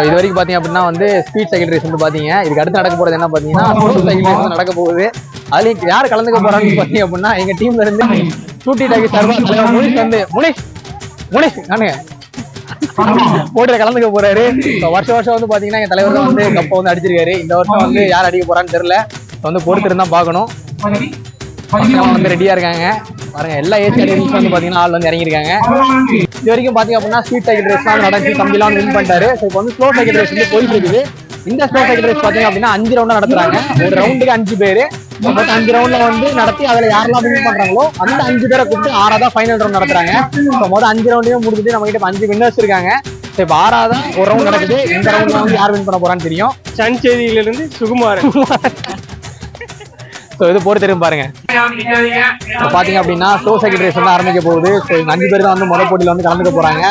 So இது வரைக்கும் பார்த்தீங்க அப்படின்னா வந்து ஸ்பீட் சைக்கிள் ரேஸ் வந்து பார்த்தீங்க இதுக்கு அடுத்து நடக்க போகிறது என்ன பார்த்தீங்கன்னா ஸ்லோ சைக்கிள் ரேஸ் வந்து நடக்க போகுது. அதுலேயும் யார் கலந்துக்க போறாங்கன்னு பார்த்தீங்க அப்படின்னா எங்கள் டீம்ல இருந்து டூட்டி டாக்கி சர்வா முனிஷ் வந்து முனிஷ் முனிஷ் நானுங்க போட்டியில கலந்துக்க போறாரு. வருஷம் வருஷம் வந்து பாத்தீங்கன்னா எங்க தலைவர் வந்து கப்பை வந்து அடிச்சிருக்காரு. இந்த வருஷம் வந்து யார் அடிக்க போறான்னு தெரியல. வந்து பொறுத்து இருந்தா பார்க்கணும். பசங்க வந்து ரெடியா இருக்காங்க. பாருங்க எல்லா ஏஜ் கேட்டகரிஸ் வந்து பாத்தீங்கன்னா ஆள் வந்து இறங்கியிருக்காங்க. இது வரைக்கும் பாத்தீங்க அப்படின்னா ஸ்பீட் சைக்கிள் ரேஸ் தான் நடத்தி தம்பிலாம் வின் பண்ணிட்டாரு. ஸோ இப்போ வந்து ஸ்லோ சைக்கிள் ரேஸ் வந்து போயிட்டு இருக்குது இந்த ஸ்லோ சைக்கிள் ரேஸ் பாத்தீங்க அப்படின்னா அஞ்சு ரவுண்டா நடத்துறாங்க. ஒரு ரவுண்டுக்கு அஞ்சு பேரு. மொத்தம் அஞ்சு ரவுண்ட்ல வந்து நடத்தி அதுல யாரெல்லாம் வின் பண்றாங்களோ அந்த அஞ்சு பேரை கூப்பிட்டு ஆறாவதா ஃபைனல் ரவுண்ட் நடத்துறாங்க. ஸோ மொதல் அஞ்சு ரவுண்டையும் முடிச்சுட்டு நம்ம கிட்ட அஞ்சு வின்னர்ஸ் இருக்காங்க. ஸோ இப்போ ஒரு ரவுண்ட் நடக்குது. இந்த ரவுண்ட்ல வந்து யார் வின் பண்ண போறான்னு தெரியும். சன்சேரியிலிருந்து சுகுமாரன். ஸோ இது போட்டு தெரியும் பாருங்க. இப்போ பார்த்தீங்க அப்படின்னா ஸ்லோ சைக்கிள் வந்து ஆரம்பிக்க போகுது. ஸோ இந்த அஞ்சு பேர் தான் வந்து முதல் போட்டியில் வந்து கலந்துக்க போகிறாங்க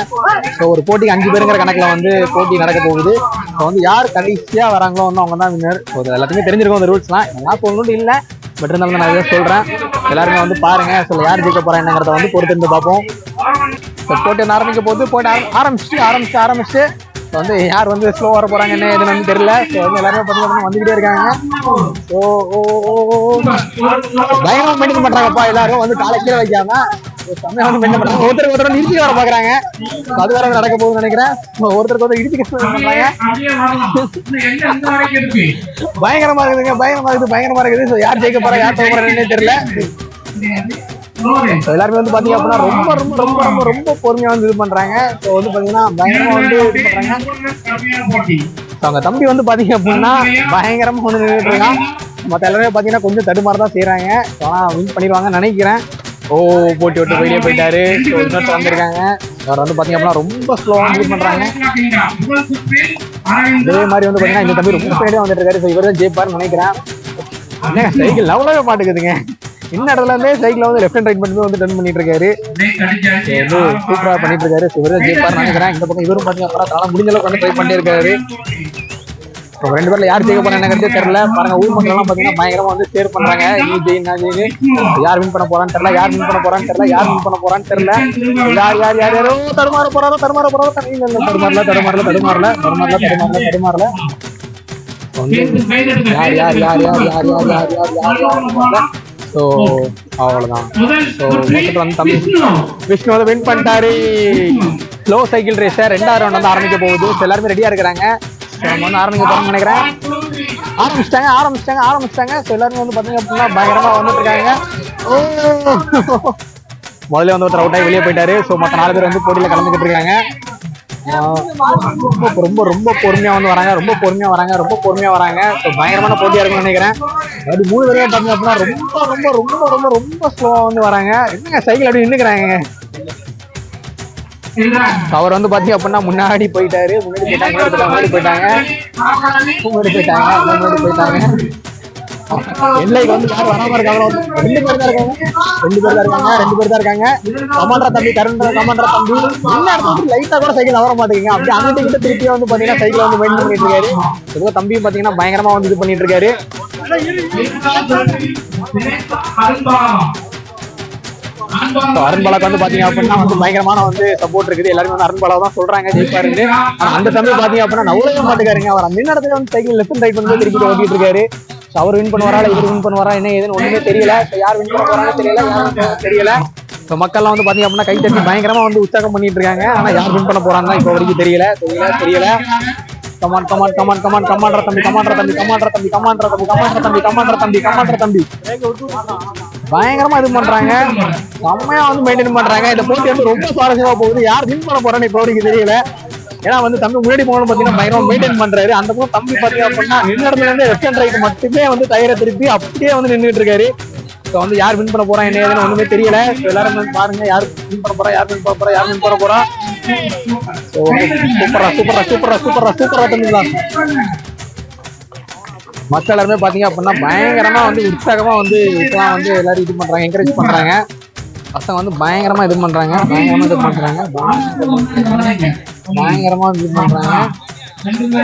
ஸோ ஒரு போட்டிக்கு அஞ்சு பேருங்கிற கணக்கில் வந்து போட்டி நடக்க போகுது. ஸோ வந்து யார் கடைசியாக வராங்களோ வந்து அவங்க தான் வின்னர் ஸோ எல்லாத்தையுமே எல்லாத்துக்குமே தெரிஞ்சிருக்கும் அந்த ரூல்ஸ்லாம் எல்லாம் சொல்லணும்னு இல்லை. பட் இருந்தாலும் நான் இதை சொல்கிறேன் எல்லாருமே வந்து பாருங்கள் ஸோ யார் ஜெயிக்க போகிறாங்கிறத வந்து பொறுத்திருந்து பார்ப்போம். ஸோ போட்டி ஆரம்பிக்க போது போட்டு ஆரம்பிச்சு ஆரம்பிச்சுட்டு ஆரம்பிச்சு ஆரம்பிச்சு இப்போ வந்து யார் வந்து ஸ்லோ வர போறாங்க என்ன எதுன்னு தெரியல. ஸோ வந்து எல்லாருமே பார்த்தீங்கன்னா வந்துகிட்டே இருக்காங்க. ஓ ஓ ஓ பயங்கரமா மெயின்டைன் பண்றாங்கப்பா எல்லாரும். வந்து காலை கீழே வைக்காம ஒரு வந்து மெயின்டைன் ஒருத்தருக்கு ஒருத்தர் வந்து வர பாக்குறாங்க. அது வேற நடக்க போகுதுன்னு நினைக்கிறேன். ஒருத்தருக்கு ஒருத்தர் இடிச்சு பண்றாங்க பயங்கரமா இருக்குதுங்க பயங்கரமா இருக்குது பயங்கரமா இருக்குது. ஸோ யார் ஜெயிக்க போறா யார் தோக்க தெரியல. எல்லாருமே வந்து பாத்தீங்க அப்படின்னா ரொம்ப ரொம்ப ரொம்ப ரொம்ப ரொம்ப பொறுமையா வந்து இது பண்றாங்க. ஸோ வந்து பாத்தீங்கன்னா பயங்கரமா வந்து இது பண்றாங்க. அவங்க தம்பி வந்து பாத்தீங்க அப்படின்னா பயங்கரமா வந்து நின்றுட்டு இருக்கான். மத்த எல்லாருமே பாத்தீங்கன்னா கொஞ்சம் தடுமாற தான் செய்யறாங்க ஆனா வின் பண்ணிடுவாங்கன்னு நினைக்கிறேன். ஓ போட்டி விட்டு வெளியே போயிட்டாரு. இன்னொருத்தர் வந்திருக்காங்க அவர் வந்து பாத்தீங்க அப்படின்னா ரொம்ப ஸ்லோவா இது பண்றாங்க. இதே மாதிரி வந்து பாத்தீங்கன்னா இந்த தம்பி ரொம்ப ஸ்பீடா வந்துட்டு இருக்காரு. ஸோ இவர் தான் ஜெயிப்பாருன்னு நினைக்கிறேன். என்ன சைக்கிள் லெவலாவே மாட்டுக்குதுங்க. இன்ன இடத்துல இருந்தே சைக்கிள் வந்து லெஃப்ட் அண்ட் ரைட் மட்டுமே வந்து டர்ன் பண்ணிட்டு இருக்காரு வந்து சூப்பரா பண்ணிட்டு இருக்காரு இவர் தான் ஜெயிப்பாருன்னு நினைக்கிறேன் இந்த பக்கம் இவரும் பாத்தீங்க அப்படின்னா தலை முடிஞ்ச அளவுக்கு வந்து ட்ரை பண்ணிட்டே இருக்காரு இப்போ ரெண்டு பேர்ல யார் ஜெயிக்க போறாங்க என்னங்கிறதே தெரியல பாருங்க ஊர் மக்கள் எல்லாம் பாத்தீங்கன்னா பயங்கரமா வந்து ஷேர் பண்றாங்க நீ ஜெய் நான் ஜெய் யார் வின் பண்ண போறான்னு தெரியல யார் வின் பண்ண போறான்னு தெரியல யார் வின் பண்ண போறான்னு தெரியல யார் யார் யார் யாரோ தடுமாற போறாரோ தடுமாற போறாரோ தடுமாறல தடுமாறல தடுமாறல தடுமாறல தடுமாறல தடுமாறல யார் யார் யார் யார் யார் யார் யார் யார் யார் ஸோ அவ்வளோதான் ஸோ மொத்தத்தில் வந்து தம்பி விஷ்ணு. வந்து வின் பண்ணிட்டாரு. ஸ்லோ சைக்கிள் ரேஸை ரெண்டாவது ரவுண்ட் வந்து ஆரம்பிக்க போகுது. எல்லாருமே ரெடியா இருக்கிறாங்க. நம்ம வந்து ஆரம்பிக்க நினைக்கிறேன். ஆரம்பிச்சிட்டாங்க ஆரம்பிச்சிட்டாங்க ஆரம்பிச்சிட்டாங்க. ஸோ எல்லாருமே வந்து பார்த்தீங்க அப்படின்னா பயங்கரமா வந்துட்டு இருக்காங்க. முதல்ல வந்து ஒருத்தர் அவுட் ஆகி வெளியே போயிட்டாரு. ஸோ மற்ற நாலு பேர் வந்து போட்டியில் கலந்துக்கிட்டு இருக்காங்க. ரொம்ப ரொம்ப ரொம்ப பொறுமையா வந்து வராங்க ரொம்ப பொறுமையா வராங்க ரொம்ப பொறுமையா வராங்க. ஸோ பயங்கரமான போட்டியா இருக்கும்னு நினைக்கிறேன். அப்படி மூணு பேரும் பார்த்தீங்க அப்படின்னா ரொம்ப ரொம்ப ரொம்ப ரொம்ப ரொம்ப ஸ்லோவா வந்து வராங்க. என்னங்க சைக்கிள் அப்படி நின்னுக்கிறாங்க அவர் வந்து பாத்தீங்க அப்படின்னா முன்னாடி போயிட்டாரு முன்னாடி போயிட்டாங்க முன்னாடி போயிட்டாங்க முன்னாடி போயிட்டாங்க முன்னாடி போயிட்டாங்க. எல்லைக்கு வந்து யாரும் வராம இருக்காங்க ரெண்டு பேர் தான் இருக்காங்க. ரெண்டு பேர் தான் இருக்காங்க ரெண்டு பேர் தான் இருக்காங்க. கமாண்டர் தம்பி கருண் கமாண்டர் தம்பி. என்ன இடத்துல லைட்டா கூட சைக்கிள் நவர மாட்டேங்க அப்படியே அங்கிட்ட கிட்ட திருப்பியும் வந்து பாத்தீங்கன்னா சைக்கிள் வந்து வெயிட் பண்ணிட்டு இருக்காரு. இதுவும் தம்பியும் பாத்தீங்கன்னா பயங்கரமா வந்து இது பண்ணிட்டு இருக்காரு. So, அருண்பாலாக்கு வந்து பாத்தீங்க அப்படின்னா வந்து பயங்கரமான வந்து சப்போர்ட் இருக்குது. எல்லாருமே வந்து அருண்பாலா தான் சொல்றாங்க ஜெயிப்பாருன்னு ஆனா அந்த சமயம் பாத்தீங்க அப்படின்னா நவரவே மாட்டுக்காருங்க அவர் அந்த இடத்துல வந்து சைக்கிள் லெஃப்ட் ரைட் வந்து திருப்பி ஓட்டிட்டு இருக்காரு. ஸோ அவர் வின் பண்ணுவாரா இவர் வின் பண்ணுவாரா என்ன ஏதுன்னு ஒன்றுமே தெரியல So, யார் வின் பண்ண தெரியல யார் தெரியல இப்போ மக்கள்லாம் வந்து பார்த்தீங்க அப்படின்னா கை தட்டி பயங்கரமா வந்து உற்சாகம் பண்ணிட்டு இருக்காங்க ஆனா யார் வின் பண்ண போறாங்க இப்போ வரைக்கும் தெரியல தெரியல தெரியல come on come on come on come on commander தம்பி கமாண்டர் தம்பி கமாண்டர் தம்பி கமாண்டர் தம்பி கமாண்டர் தம்பி கமாண்டர் தம்பி கமாண்டர் தம்பி பயங்கரமா இது பண்றாங்க செம்மையா வந்து மெயின்டைன் பண்றாங்க இந்த போட்டி வந்து ரொம்ப சுவாரஸ்யமா போகுது யார் வின் பண்ண போறான்னு இப்போ வரைக்கும் தெரியல ஏன்னா வந்து தம்பி முன்னாடி போகணும் பாத்தீங்கன்னா பயங்கரமா மெயின்டைன் பண்றாரு. அந்த பக்கம் தம்பி பாத்தீங்க அப்படின்னா நின்ன இடத்துல இருந்து லெஃப்ட் ரைட் மட்டுமே வந்து டயரை திருப்பி அப்படியே வந்து நின்றுட்டு இருக்காரு. ஸோ வந்து யார் வின் பண்ண போறா என்ன ஏதுன்னு ஒண்ணுமே தெரியல. எல்லாரும் வந்து பாருங்க யார் வின் பண்ண போறா யார் வின் பண்ண போறா யார் வின் பண்ண போறா. சூப்பரா சூப்பரா சூப்பரா சூப்பரா சூப்பரா தம்பிங்களா மக்கள் எல்லாருமே பாத்தீங்க அப்படின்னா பயங்கரமா வந்து உற்சாகமா வந்து இப்பெல்லாம் வந்து எல்லாரும் இது பண்றாங்க என்கரேஜ் பண்றாங்க. பசங்க வந்து பயங்கரமா இது பண்றாங்க பயங்கரமா இது பண்றாங்க. பயங்கரமாக வியூ பண்ணுறாங்க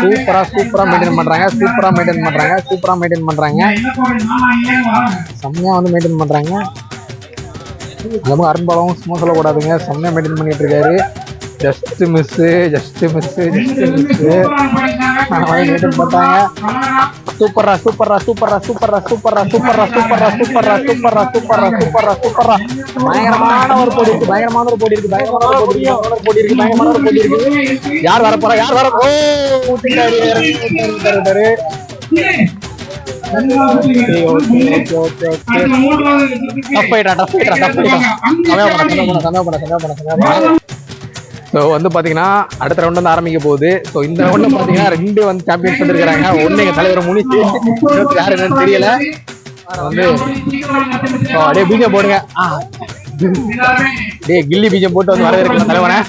சூப்பராக சூப்பராக மெயின்டைன் பண்ணுறாங்க சூப்பராக மெயின்டைன் பண்ணுறாங்க சூப்பராக மெயின்டைன் பண்ணுறாங்க செம்மையாக வந்து மெயின்டைன் பண்ணுறாங்க ரொம்ப அரும்பாலும் சும்மா சொல்லக்கூடாதுங்க. செம்மையாக மெயின்டைன் பண்ணிகிட்டு இருக்காரு. Just miss just miss just miss maintain பண்ணுறாங்க சூப்பரா சூப்பரா சூப்பரா சூப்பரா சூப்பரா சூப்பரா சூப்பரா சூப்பரா சூப்பரா சூப்பரா சூப்பரா சூப்பரா பயங்கரமான ஒரு போடி இருக்கு பயங்கரமான ஒரு போடி இருக்கு பயங்கரமான ஒரு போடி இருக்கு பயங்கரமான ஒரு போடி இருக்கு பயங்கரமான ஒரு போட்டி இருக்கு யார் வர போறா யார் வர ஓ ஊத்திட்டாரு டஃப் ஆயிட்டா டஃப் ஆயிட்டா டஃப் ஆயிட்டா சமயம் பண்ண சமயம் பண்ண சமயம் பண்ண சமயம் பண்ண சமயம் பண்ண ஸோ வந்து பார்த்தீங்கன்னா அடுத்த ரவுண்ட் வந்து ஆரம்பிக்க போகுது. ஸோ இந்த ரவுண்டில் பார்த்தீங்கன்னா ரெண்டு வந்து சாம்பியன்ஸ் வந்துருக்காங்க ஒன்று எங்கள் தலைவர் முனிச்சு. இன்னொருத்தர் யார் என்னன்னு தெரியல. வந்து ஸோ அப்படியே பீஜம் போடுங்க. ஆ. டேய் கில்லி பீஜம் போட்டு வந்து வரவேற்கலாம் தலைவனை.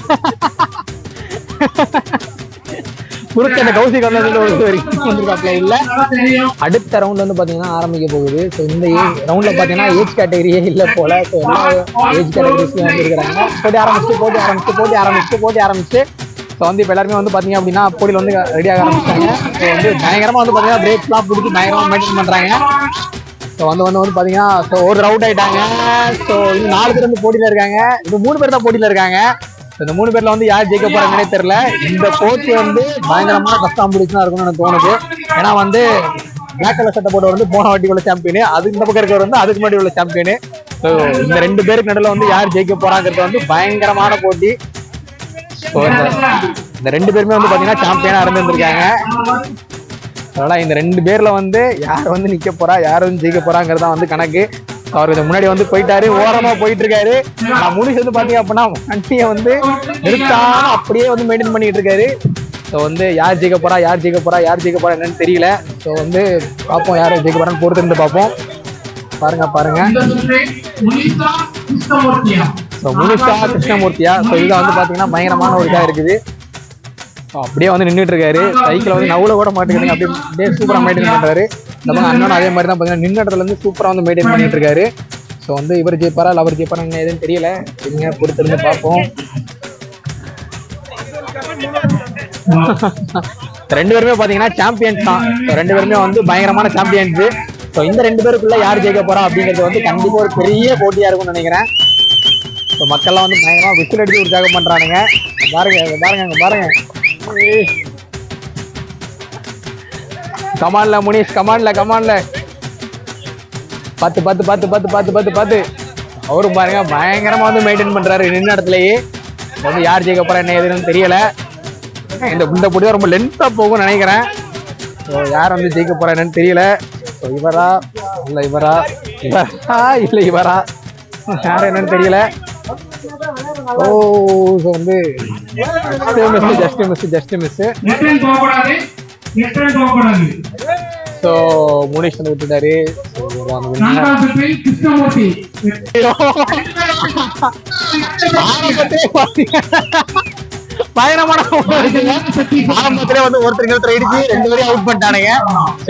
குறுக்க அந்த கௌசிக் வந்து ஒரு வரைக்கும் வந்திருக்காப்ல இல்ல? அடுத்த ரவுண்ட் வந்து பாத்தீங்கன்னா ஆரம்பிக்க போகுது. ஸோ இந்த ரவுண்ட்ல பாத்தீங்கன்னா ஏஜ் கேட்டகரியே இல்ல போல. ஸோ எல்லா ஏஜ் கேட்டகரிஸ்லயும் வந்துருக்காங்க போட்டி ஆரம்பிச்சு போட்டி ஆரம்பிச்சு போட்டி ஆரம்பிச்சு போட்டி ஆரம்பிச்சு. ஸோ வந்து இப்போ எல்லாருமே வந்து பாத்தீங்க அப்படின்னா போட்டியில் வந்து ரெடியாக ஆரம்பிச்சிட்டாங்க. ஸோ வந்து பயங்கரமா வந்து பாத்தீங்கன்னா பிரேக்ஸ்லாம் பிடிச்சி பயங்கரமா மெயின்டைன் பண்றாங்க. ஸோ வந்து வந்து வந்து பாத்தீங்கன்னா ஸோ ஒரு ரவுட் ஆயிட்டாங்க. ஸோ இன்னும் நாலு பேர் வந்து போட்டியில இருக்காங்க. இன்னும் மூணு பேர் தான் போட்டியில இருக்காங்க. இந்த மூணு பேர்ல வந்து யார் ஜெயிக்க போறாங்கன்னே தெரியல. இந்த போட்டி வந்து பயங்கரமான கஷ்டம் பிடிச்சுனா இருக்கும்னு எனக்கு தோணுது. ஏன்னா வந்து பிளாக் கலர் சட்டை போட்டு வந்து போன வாட்டி உள்ள சாம்பியனு அது இந்த பக்கம் இருக்கிறவர் வந்து அதுக்கு முன்னாடி உள்ள சாம்பியனு ஸோ இந்த ரெண்டு பேருக்கு நடுவில் வந்து யார் ஜெயிக்க போறாங்கிறது வந்து பயங்கரமான போட்டி. இந்த- ரெண்டு பேருமே வந்து பாத்தீங்கன்னா சாம்பியனா இருந்திருக்காங்க அதனால இந்த ரெண்டு பேர்ல வந்து யார் வந்து நிக்க போறா யார் வந்து ஜெயிக்க போறாங்கிறது தான் வந்து கணக்கு. அவர் இதுக்கு முன்னாடி வந்து போயிட்டாரு ஓரமா போயிட்டு இருக்காரு நான் முடிச்சு வந்து பாத்தீங்க அப்படின்னா வண்டியை வந்து நிறுத்தாம அப்படியே வந்து மெயின்டைன் பண்ணிட்டு இருக்காரு ஸோ வந்து யார் ஜெயிக்க போறா யார் ஜெயிக்க போறா யார் ஜெயிக்க போறா என்னன்னு தெரியல. ஸோ வந்து பார்ப்போம் யார் ஜெயிக்க போறான்னு பொறுத்து இருந்து பார்ப்போம். பாருங்க பாருங்க. ஸோ முனிஷா கிருஷ்ணமூர்த்தியா? ஸோ இதுதான் வந்து பாத்தீங்கன்னா பயங்கரமான ஒரு இதாக இருக்குது. அப்படியே வந்து நின்றுட்டு இருக்காரு. சைக்கிள் வந்து நவுல கூட மாட்டேங்குதுங்க. அப்படியே அப்படியே சூப்பராக மெயின்டைன் பண்றாரு. நம்ம அண்ணனும் அதே மாதிரி தான் பார்த்தீங்கன்னா நின்ன இடத்துல இருந்து சூப்பராக வந்து மெயின்டைன் பண்ணிட்டு இருக்காரு. ஸோ வந்து இவர் ஜெயிப்பாரா இல்லை அவர் ஜெயிப்பாரா என்ன எதுன்னு தெரியல. இருங்க பொறுத்திருந்து பார்ப்போம். ரெண்டு பேருமே பார்த்தீங்கன்னா சாம்பியன்ஸ் தான். ரெண்டு பேருமே வந்து பயங்கரமான சாம்பியன்ஸ் ஸோ இந்த ரெண்டு பேருக்குள்ள யார் ஜெயிக்க போறா அப்படிங்கிறது வந்து கண்டிப்பா ஒரு பெரிய போட்டியா இருக்கும்னு நினைக்கிறேன். ஸோ மக்கள்லாம் வந்து பயங்கரமா விசில் அடிச்சு உற்சாகம் பண்றானுங்க. பாருங்க பாருங்க பாருங்க. கமான்ல முனீஷ் கமான்ல கமான்ல பத்து பத்து பத்து பத்து பத்து பத்து பத்து அவரும் பாருங்க பயங்கரமா வந்து மெயின்டைன் பண்றாரு. நின்ன இடத்துலயே. வந்து யார் ஜெயிக்க போறா என்ன ஏதுன்னு தெரியல. இந்த இந்த போட்டி ரொம்ப லென்த்தா போகும்னு நினைக்கிறேன். ஸோ யார் வந்து ஜெயிக்க போறா என்னன்னு தெரியல. ஸோ இவரா? இல்ல இவரா? இவரா? இல்ல இவரா? யார் என்னன்னு தெரியல. ஓ ஸோ வந்து miss just miss just miss so Munish வந்து விட்டுட்டாரு. So, winner. ஆரம்பத்திலே வந்து ஒருத்தருக்கு ஒருத்தர் இடிச்சு ரெண்டு பேரையும் அவுட் பண்ணிட்டானுங்க.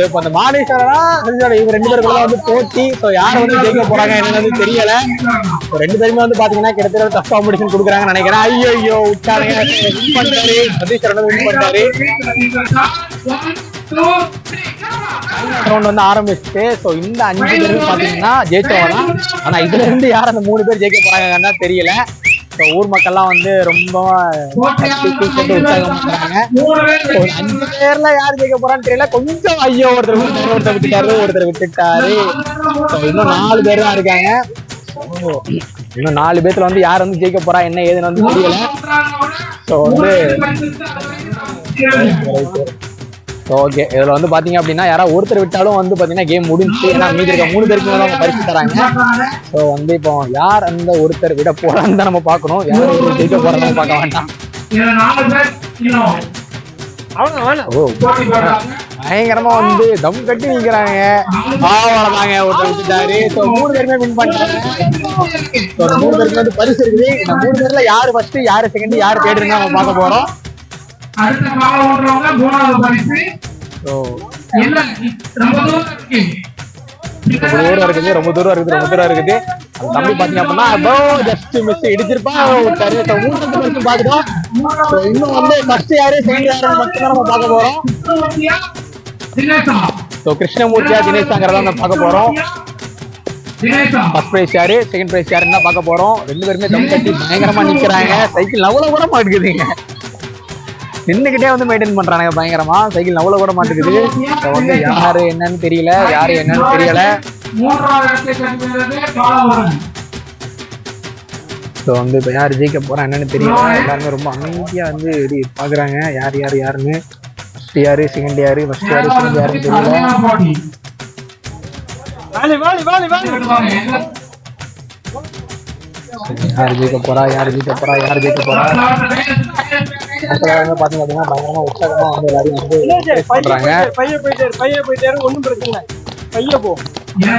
இப்போ அந்த மானேஸ்வரனா இவங்க ரெண்டு பேருக்குள்ள வந்து போட்டி. சோ யார் வந்து ஜெயிக்க போறாங்க என்னன்னு தெரியல. ரெண்டு பேருமே வந்து பாத்தீங்கன்னா கிட்டத்தட்ட டஃப் காம்படிஷன் கொடுக்குறாங்கன்னு நினைக்கிறேன். ஐயோ ஐயோ விட்டானுங்க வின் பண்ணிட்டாரு. சதீஷ் வந்து வின் ரவுண்ட் வந்து ஆரம்பிச்சுட்டு ஸோ இந்த அஞ்சு பேரும் பாத்தீங்கன்னா ஜெயிச்சவங்க தான் ஆனா இதுல இருந்து யார் அந்த மூணு பேர் ஜெயிக்க போறாங்கன்னு தெரியல. ஸோ ஊர் மக்கள்லாம் வந்து ரொம்ப கத்தி உற்சாகம் பண்ணுறாங்க ஒரு அஞ்சு பேர்ல யார் ஜெயிக்க போறான்னு தெரியல. கொஞ்சம் ஐயோ ஒருத்தர் ஒருத்தர் விட்டுட்டாரு ஒருத்தர் விட்டுட்டாரு. இன்னும் நாலு பேர் தான் இருக்காங்க. இன்னும் நாலு பேர்த்துல வந்து யார் வந்து ஜெயிக்க போறா என்ன ஏதுன்னு வந்து தெரியல ஸோ வந்து ஓகே இதுல வந்து பாத்தீங்க அப்படின்னா யாராவது ஒருத்தர் விட்டாலும் வந்து பாத்தீங்கன்னா கேம் முடிஞ்சு ஏன்னா மீதி இருக்க மூணு பேருக்கு மேல அவங்க பரிசு தராங்க. ஸோ வந்து இப்போ யார் அந்த ஒருத்தர் விட போறான்னு தான் நம்ம பார்க்கணும். யார் ஒருத்தர் ஜெயிக்க போறான்னு பார்க்க வேண்டாம். பயங்கரமா வந்து தம் கட்டி நிக்கிறாங்க. பாவலதாங்க ஒருத்தர் விட்டுட்டாரு. ஸோ மூணு பேருமே வின் அந்த மூணு பேருக்கு வந்து பரிசு இருக்குது. இந்த மூணு பேர்ல யாரு ஃபர்ஸ்ட் யாரு செகண்ட் யாரு தேடுன்னு நம்ம பார்க்க போறோம். அடுத்த கால ஓட்டுறவங்க மூணாவது பரிசு. ரொம்ப தூரம் இருக்கு. ரொம்ப தூரம் இருக்குது ரொம்ப தூரம் இருக்குது ரொம்ப தூரம் இருக்குது. தம்பி பாத்தீங்க அப்படின்னா ஜஸ்ட் மிஸ் இடிச்சிருப்பா. விட்டாரு ஸோ மூணு பேருக்கு பார்த்துட்டோம். ஸோ இன்னும் வந்து ஃபர்ஸ்ட் யாரு செகண்ட் யாரு மட்டும் தான் நம்ம பார்க்க போறோம். ஸோ கிருஷ்ணமூர்த்தியா தினேஷாங்கிறத நம்ம பார்க்க போறோம். ஃபர்ஸ்ட் பிரைஸ் யாரு செகண்ட் பிரைஸ் யாருன்னு பார்க்க போறோம். ரெண்டு பேருமே தம் கட்டி பயங்கரமா நிக்கிறாங்க. சைக்கிள் நவல கூட மாட்டுக்குதுங்க. நின்னுகிட்டே வந்து மெயின்டைன் பண்றானுங்க பயங்கரமா. சைக்கிள் நவல கூட மாட்டுக்குது இப்போ வந்து யாரு என்னன்னு தெரியல. யாரு என்னன்னு தெரியல. ஸோ வந்து இப்போ யார் ஜெயிக்க போறா என்னன்னு தெரியல. எல்லாருமே ரொம்ப அமைதியா வந்து இப்படி பாக்குறாங்க. யார் யார் யாருன்னு. ஃபர்ஸ்ட் யாரு செகண்ட் யாரு ஃபர்ஸ்ட் யாரு செகண்ட் யாருன்னு தெரியல. யார் ஜெயிக்க போறா யார் ஜெயிக்க போறா யார் ஜெயிக்க போறா. மக்கள் பாத்தீங்க அப்படின்னா பயங்கரமா உற்சாகமா வந்து எல்லாரையும் வந்து encourage பண்றாங்க. பைய போயிட்டாரு பைய போயிட்டாரு ஒண்ணும் பிரச்சனை இல்லை. பைய போ.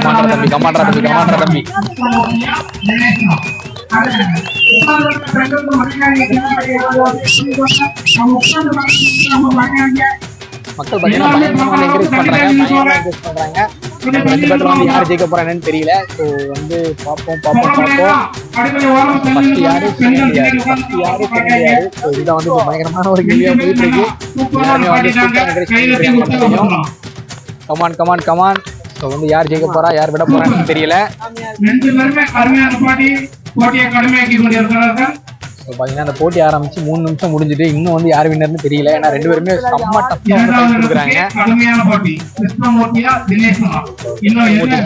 கமாண்டா தம்பி கமாண்டா தம்பி கமாண்டா தம்பி. மக்கள் என்கரேஜ் என்கரேஜ் பண்றாங்க. வந்து யார் ஜெயிக்க போறாங்கன்னு தெரியல. ஸோ வந்து பார்ப்போம் பார்ப்போம் பார்ப்போம். ஃபர்ஸ்ட் யாரு செகண்ட் யாரு ஃபர்ஸ்ட் யாரு செகண்ட் யாரு? ஸோ இதுதான் வந்து பயங்கரமான ஒரு கேள்வியா போயிட்டு இருக்கு. எல்லாருமே வந்து கமான் கமான் கமான் ஸோ வந்து யார் ஜெயிக்க போறா யார் விட போறாங்கன்னு தெரியல. ஸோ பாத்தீங்கன்னா அந்த போட்டி ஆரம்பிச்சு மூணு நிமிஷம் முடிஞ்சுட்டு இன்னும் வந்து யார் வின்னர்னு தெரியல. ஏன்னா ரெண்டு பேருமே செம்ம டஃப்பா வந்து இரண்டாவது fight கொடுக்குறாங்க போட்டி.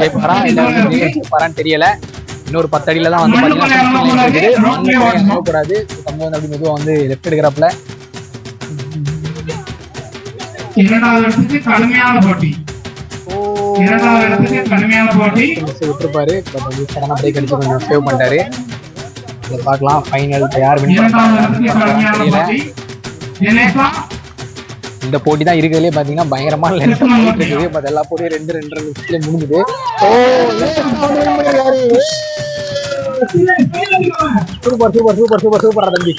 ஜெயிப்பாரா? இல்ல வந்து இருக்கு? ஜெயிப்பாரான்னு தெரியல. இன்னொரு பத்து அடியில தான் வந்து தம்பி வந்து அப்படி மெதுவா வந்து லெஃப்ட் எடுக்கிறப்பல. இரண்டாவது இடத்துக்கு கடுமையான போட்டி. இரண்டாவது இடத்துக்கு கடுமையான போட்டி. விட்டுருப்பாரு. சேவ் பண்ணிட்டாரு. இதை பார்க்கலாம் ஃபைனல் யார் வின் தெரியல இந்த போட்டி தான் இருக்கிறதுலே பாத்தீங்கன்னா பயங்கரமான லென்த் போயிட்டு இருக்குது பட் எல்லா போட்டியும் ரெண்டு ரெண்டு ரெண்டு நிமிஷத்துல முடிஞ்சுது super super super super super தம்பி